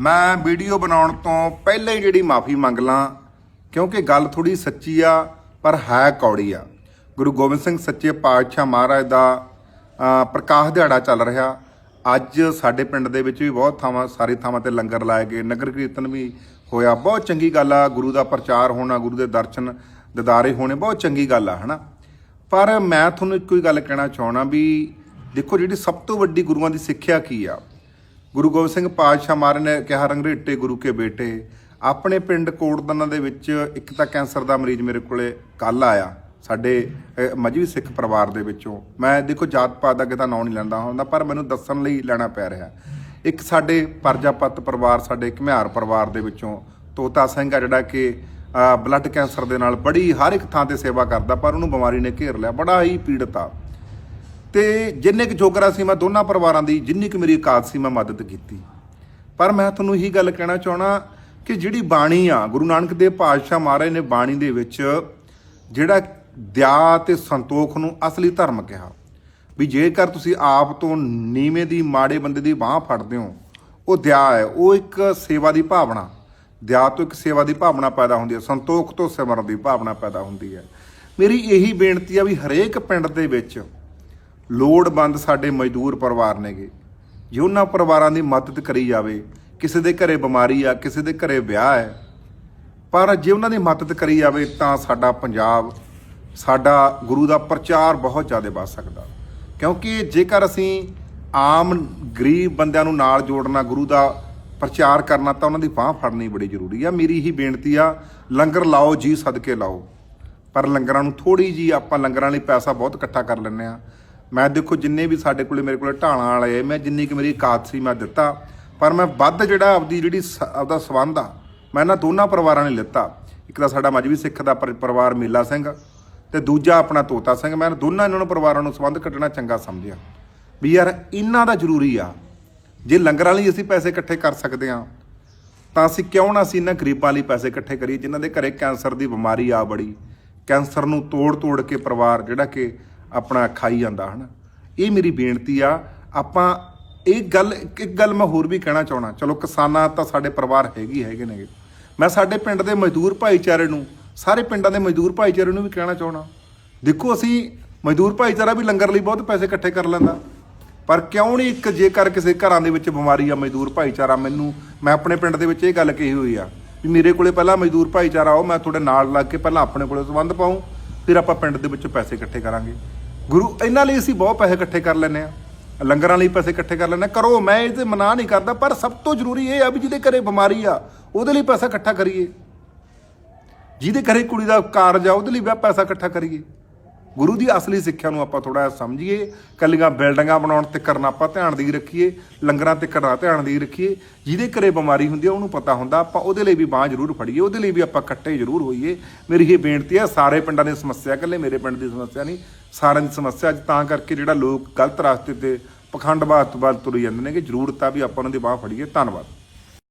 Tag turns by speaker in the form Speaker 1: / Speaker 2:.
Speaker 1: ਮੈਂ ਵੀਡੀਓ ਬਣਾਉਣ ਤੋਂ ਪਹਿਲਾਂ ਹੀ ਜਿਹੜੀ ਮਾਫੀ ਮੰਗ ਲਾਂ, ਕਿਉਂਕਿ ਗੱਲ ਥੋੜੀ ਸੱਚੀ ਆ, ਪਰ ਹੈ ਕੌੜੀ ਆ। ਗੁਰੂ ਗੋਬਿੰਦ ਸਿੰਘ ਸੱਚੇ ਪਾਤਸ਼ਾਹ ਮਹਾਰਾਜ ਦਾ ਪ੍ਰਕਾਸ਼ ਦਿਹਾੜਾ ਚੱਲ ਰਿਹਾ। ਅੱਜ ਸਾਡੇ ਪਿੰਡ ਦੇ ਵਿੱਚ ਵੀ ਬਹੁਤ ਥਾਵਾਂ, ਸਾਰੇ ਥਾਵਾਂ ਤੇ ਲੰਗਰ ਲਾਏ ਗਏ, ਨਗਰ ਕੀਰਤਨ ਵੀ ਹੋਇਆ। ਬਹੁਤ ਚੰਗੀ ਗੱਲ ਆ, ਗੁਰੂ ਦਾ ਪ੍ਰਚਾਰ ਹੋਣਾ, ਗੁਰੂ ਦੇ ਦਰਸ਼ਨ ਦਿਦਾਰੇ ਹੋਣੇ, ਬਹੁਤ ਚੰਗੀ ਗੱਲ ਆ, ਹਨਾ? ਪਰ ਮੈਂ ਤੁਹਾਨੂੰ ਇੱਕੋ ਹੀ ਗੱਲ ਕਹਿਣਾ ਚਾਹਣਾ ਵੀ ਦੇਖੋ ਜਿਹੜੀ ਸਭ ਤੋਂ ਵੱਡੀ ਗੁਰੂਆਂ ਦੀ ਸਿੱਖਿਆ ਕੀ ਆ? ਗੁਰੂ ਗੋਬਿੰਦ ਸਿੰਘ ਪਾਤਸ਼ਾਹ ਮਹਾਰਾਜ ਨੇ ਕਿਹਾ ਰੰਗਰੇਟੇ ਗੁਰੂ ਕੇ ਬੇਟੇ। ਆਪਣੇ ਪਿੰਡ ਕੋਟਦਨਾ ਦੇ ਵਿੱਚ ਇੱਕ ਤਾਂ ਕੈਂਸਰ ਦਾ ਮਰੀਜ਼ ਮੇਰੇ ਕੋਲੇ ਕੱਲ ਆਇਆ ਸਾਡੇ ਅਹ, ਮਜਬੀ ਸਿੱਖ ਪਰਿਵਾਰ ਦੇ ਵਿੱਚੋਂ। ਮੈਂ ਦੇਖੋ ਜਾਤ ਪਾਤ ਦਾ ਕਿਤਾ ਨਾਂ ਨਹੀਂ ਲੈਂਦਾ ਹੁੰਦਾ ਪਰ ਮੈਨੂੰ ਦੱਸਣ ਲਈ ਲੈਣਾ ਪੈ ਰਿਹਾ। ਇੱਕ ਸਾਡੇ ਪਰਜਾਪਤ ਪਰਿਵਾਰ ਸਾਡੇ ਘਮਿਆਰ ਪਰਿਵਾਰ ਦੇ ਵਿੱਚੋਂ ਤੋਤਾ ਸਿੰਘ ਆ ਜਿਹੜਾ ਕਿ ਬਲੱਡ ਕੈਂਸਰ ਦੇ ਨਾਲ ਬੜੀ ਹਰ ਇੱਕ ਥਾਂ ਤੇ ਸੇਵਾ ਕਰਦਾ ਪਰ ਉਹਨੂੰ ਬਿਮਾਰੀ ਨੇ ਘੇਰ ਲਿਆ। ਬੜਾ ਹੀ ਪੀੜਤ ਆ। ਤੇ ਜਿੰਨੇ ਕੁ ਜੋਗਰਾ ਸੀ ਮੈਂ ਦੋਨਾਂ ਪਰਿਵਾਰਾਂ ਦੀ, ਜਿੰਨੀ ਕੁ ਮੇਰੀ ਔਕਾਤ ਸੀ ਮੈਂ ਮਦਦ ਕੀਤੀ। ਪਰ ਮੈਂ ਤੁਹਾਨੂੰ ਇਹੀ ਗੱਲ ਕਹਿਣਾ ਚਾਹਣਾ ਕਿ ਜਿਹੜੀ ਬਾਣੀ ਆ, ਗੁਰੂ ਨਾਨਕ ਦੇਵ ਪਾਤਸ਼ਾਹ ਮਹਾਰਾਜ ਨੇ ਬਾਣੀ ਦੇ ਵਿੱਚ ਜਿਹੜਾ ਦਇਆ ਤੇ ਸੰਤੋਖ ਨੂੰ ਅਸਲੀ ਧਰਮ ਕਿਹਾ, ਵੀ ਜੇਕਰ ਤੁਸੀਂ ਆਪ ਤੋਂ ਨੀਵੇਂ ਦੀ, ਮਾੜੇ ਬੰਦੇ ਦੀ ਬਾਹ ਫੜਦੇ ਹੋ, ਉਹ ਦਇਆ ਹੈ, ਉਹ ਇੱਕ ਸੇਵਾ ਦੀ ਭਾਵਨਾ। ਦਇਆ ਤੋਂ ਇੱਕ ਸੇਵਾ ਦੀ ਭਾਵਨਾ ਪੈਦਾ ਹੁੰਦੀ ਹੈ, ਸੰਤੋਖ ਤੋਂ ਸਿਮਰਨ ਦੀ ਭਾਵਨਾ ਪੈਦਾ ਹੁੰਦੀ ਹੈ। ਮੇਰੀ ਇਹੀ ਬੇਨਤੀ ਆ ਵੀ ਹਰੇਕ ਪਿੰਡ ਦੇ ਵਿੱਚ ਲੋੜਵੰਦ ਸਾਡੇ ਮਜ਼ਦੂਰ ਪਰਿਵਾਰ ਨੇਗੇ। ਜੇ ਉਹਨਾਂ ਪਰਿਵਾਰਾਂ ਦੀ ਮਦਦ ਕਰੀ ਜਾਵੇ, ਕਿਸੇ ਦੇ ਘਰੇ ਬਿਮਾਰੀ ਆ, ਕਿਸੇ ਦੇ ਘਰੇ ਵਿਆਹ ਹੈ, ਪਰ ਜੇ ਉਹਨਾਂ ਦੀ ਮਦਦ ਕਰੀ ਜਾਵੇ ਤਾਂ ਸਾਡਾ ਪੰਜਾਬ, ਸਾਡਾ ਗੁਰੂ ਦਾ ਪ੍ਰਚਾਰ ਬਹੁਤ ਜ਼ਿਆਦਾ ਵੱਧ ਸਕਦਾ। ਕਿਉਂਕਿ ਜੇਕਰ ਅਸੀਂ ਆਮ ਗਰੀਬ ਬੰਦਿਆਂ ਨੂੰ ਨਾਲ ਜੋੜਨਾ, ਗੁਰੂ ਦਾ ਪ੍ਰਚਾਰ ਕਰਨਾ, ਤਾਂ ਉਹਨਾਂ ਦੀ ਬਾਹ ਫੜਨੀ ਬੜੀ ਜ਼ਰੂਰੀ ਆ। ਮੇਰੀ ਹੀ ਬੇਨਤੀ ਆ, ਲੰਗਰ ਲਾਓ, ਜੀ ਸਦਕੇ ਲਾਓ। ਪਰ ਲੰਗਰਾਂ ਨੂੰ ਥੋੜੀ ਜੀ ਆਪਾਂ ਲੰਗਰਾਂ ਲਈ ਪੈਸਾ ਬਹੁਤ ਇਕੱਠਾ ਕਰ ਲੈਂਦੇ ਆ। ਮੈਂ ਦੇਖੋ ਜਿੰਨੇ ਵੀ ਸਾਡੇ ਕੋਲੇ ਮੇਰੇ ਕੋਲੇ ਢਾਲਾਂ ਵਾਲੇ ਮੈਂ ਜਿੰਨੀ ਕਿ ਮੇਰੀ ਔਕਾਤ ਸੀ ਮੈਂ ਦਿੱਤਾ। ਪਰ ਮੈਂ ਵੱਧ ਜਿਹੜਾ ਆਪਦੀ ਜਿਹੜੀ ਸ- ਆਪਦਾ ਸੰਬੰਧ ਆ, ਮੈਂ ਇਹਨਾਂ ਦੋਨਾਂ ਪਰਿਵਾਰਾਂ ਨੇ ਲਿੱਤਾ। ਇੱਕ ਤਾਂ ਸਾਡਾ ਮਜਬੀ ਸਿੱਖ ਦਾ ਪਰ- ਪਰਿਵਾਰ ਮੇਲਾ ਸਿੰਘ ਤੇ ਦੂਜਾ ਆਪਣਾ ਤੋਤਾ ਸਿੰਘ। ਮੈਂ ਇਹਨਾਂ ਦੋਨਾਂ ਇਹਨਾਂ ਨੂੰ ਪਰਿਵਾਰਾਂ ਨੂੰ ਸੰਬੰਧ ਕੱਢਣਾ ਚੰਗਾ ਸਮਝਿਆ। ਵੀ ਯਾਰ ਇਹਨਾਂ ਦਾ ਜ਼ਰੂਰੀ ਆ। ਜੇ ਲੰਗਰਾਂ ਲਈ ਅਸੀਂ ਪੈਸੇ ਇਕੱਠੇ ਕਰ ਸਕਦੇ ਹਾਂ ਤਾਂ ਅਸੀਂ ਕਿਉਂ ਨਾ ਅਸੀਂ ਇਹਨਾਂ ਗਰੀਬਾਂ ਲਈ ਪੈਸੇ ਇਕੱਠੇ ਕਰੀਏ, ਜਿਨ੍ਹਾਂ ਦੇ ਘਰੇ ਕੈਂਸਰ ਦੀ ਬਿਮਾਰੀ ਆ ਬੜੀ। ਕੈਂਸਰ ਨੂੰ ਤੋੜ-ਤੋੜ ਕੇ ਪਰਿਵਾਰ ਜਿਹੜਾ ਕਿ ਆਪਣਾ ਖਾਈ ਜਾਂਦਾ, ਹਨ? ਇਹ ਮੇਰੀ ਬੇਨਤੀ ਆ, ਆਪਾਂ ਇਹ ਗੱਲ, ਇੱਕ ਗੱਲ ਮੈਂ ਹੋਰ ਵੀ ਕਹਿਣਾ ਚਾਹਣਾ ਚਲੋ, ਕਿਸਾਨਾਂ ਤਾਂ ਸਾਡੇ ਪਰਿਵਾਰ ਹੈਗੀ ਹੈਗੇ ਨੇਗੇ। ਮੈਂ ਸਾਡੇ ਪਿੰਡ ਦੇ ਮਜ਼ਦੂਰ ਭਾਈਚਾਰੇ ਨੂੰ, ਸਾਰੇ ਪਿੰਡਾਂ ਦੇ ਮਜ਼ਦੂਰ ਭਾਈਚਾਰੇ ਨੂੰ ਵੀ ਕਹਿਣਾ ਚਾਹਣਾ ਦੇਖੋ, ਅਸੀਂ ਮਜ਼ਦੂਰ ਭਾਈਚਾਰਾ ਵੀ ਲੰਗਰ ਲਈ ਬਹੁਤ ਪੈਸੇ ਇਕੱਠੇ ਕਰ ਲੈਂਦਾ। ਪਰ ਕਿਉਂ ਨਹੀਂ ਇੱਕ ਜੇਕਰ ਕਿਸੇ ਘਰਾਂ ਦੇ ਵਿੱਚ ਬਿਮਾਰੀ ਆ, ਮਜ਼ਦੂਰ ਭਾਈਚਾਰਾ? ਮੈਨੂੰ, ਮੈਂ ਆਪਣੇ ਪਿੰਡ ਦੇ ਵਿੱਚ ਇਹ ਗੱਲ ਕਹੀ ਹੋਈ ਆ ਵੀ ਮੇਰੇ ਕੋਲੇ ਪਹਿਲਾਂ ਮਜ਼ਦੂਰ ਭਾਈਚਾਰਾ ਆਓ, ਮੈਂ ਤੁਹਾਡੇ ਨਾਲ ਲੱਗ ਕੇ ਪਹਿਲਾਂ ਆਪਣੇ ਕੋਲੇ ਸੰਬੰਧ ਪਾਉਂ ਫਿਰ ਆਪਾਂ ਪਿੰਡ ਦੇ ਵਿੱਚ ਪੈਸੇ ਇਕੱਠੇ ਕਰਾਂਗੇ। ਗੁਰੂ, ਇਹਨਾਂ ਲਈ ਅਸੀਂ ਬਹੁਤ ਪੈਸੇ ਇਕੱਠੇ ਕਰ ਲੈਨੇ ਆ ਲੰਗਰਾਂ ਲਈ ਪੈਸੇ ਇਕੱਠੇ ਕਰ ਲੈਨੇ ਆ। ਕਰੋ, ਮੈਂ ਇਹ ਤੇ ਮਨਾ ਨਹੀਂ ਕਰਦਾ, ਪਰ ਸਭ ਤੋਂ ਜ਼ਰੂਰੀ ਇਹ ਆ ਵੀ ਜਿਹਦੇ ਘਰੇ ਬਿਮਾਰੀ ਆ, ਉਹਦੇ ਲਈ ਪੈਸਾ ਇਕੱਠਾ ਕਰੀਏ। ਜਿਹਦੇ ਘਰੇ ਕੁੜੀ ਦਾ ਕਾਰਜ ਆ, ਉਹਦੇ ਲਈ ਵੀ ਪੈਸਾ ਇਕੱਠਾ ਕਰੀਏ। ਗੁਰੂ ਦੀ ਅਸਲੀ ਸਿੱਖਿਆ ਨੂੰ ਆਪਾਂ ਥੋੜਾ ਸਮਝੀਏ, ਕੱਲੀਆਂ ਬਿਲਡਿੰਗਾਂ ਬਣਾਉਣ ਤੇ ਕਰਨਾ ਆਪਾਂ ਧਿਆਨ ਦੀ ਰੱਖੀਏ, ਲੰਗਰਾਂ ਤੇ ਕਰਨਾ ਧਿਆਨ ਦੀ ਰੱਖੀਏ, ਜਿਹਦੇ ਘਰੇ ਬਿਮਾਰੀ ਹੁੰਦੀ ਆ, ਉਹਨੂੰ ਪਤਾ ਹੁੰਦਾ, ਆਪਾਂ ਉਹਦੇ ਲਈ ਵੀ ਬਾਹ ਜ਼ਰੂਰ ਫੜੀਏ, ਉਹਦੇ ਲਈ ਵੀ ਆਪਾਂ ਇਕੱਠੇ ਜ਼ਰੂਰ ਹੋਈਏ। ਮੇਰੀ ਇਹ ਬੇਨਤੀ ਆ, ਸਾਰੇ ਪਿੰਡਾਂ ਦੀ ਸਮੱਸਿਆ ਇਕੱਲੇ ਮੇਰੇ ਪਿੰਡ ਦੀ ਸਮੱਸਿਆ ਨਹੀਂ, ਸਾਰਿਆਂ ਦੀ ਸਮੱਸਿਆ ਅੱਜ ਤਾਂ ਕਰਕੇ ਜਿਹੜਾ ਲੋਕ ਗਲਤ ਰਸਤੇ ਤੇ ਪਖੰਡਵਾਦ ਵੱਲ ਤੁਰ ਜਾਂਦੇ ਨੇ ਕਿ ਜ਼ਰੂਰਤ ਆ ਵੀ ਆਪਾਂ ਉਹਨਾਂ ਦੀ ਬਾਹ ਫੜੀਏ। ਧੰਨਵਾਦ।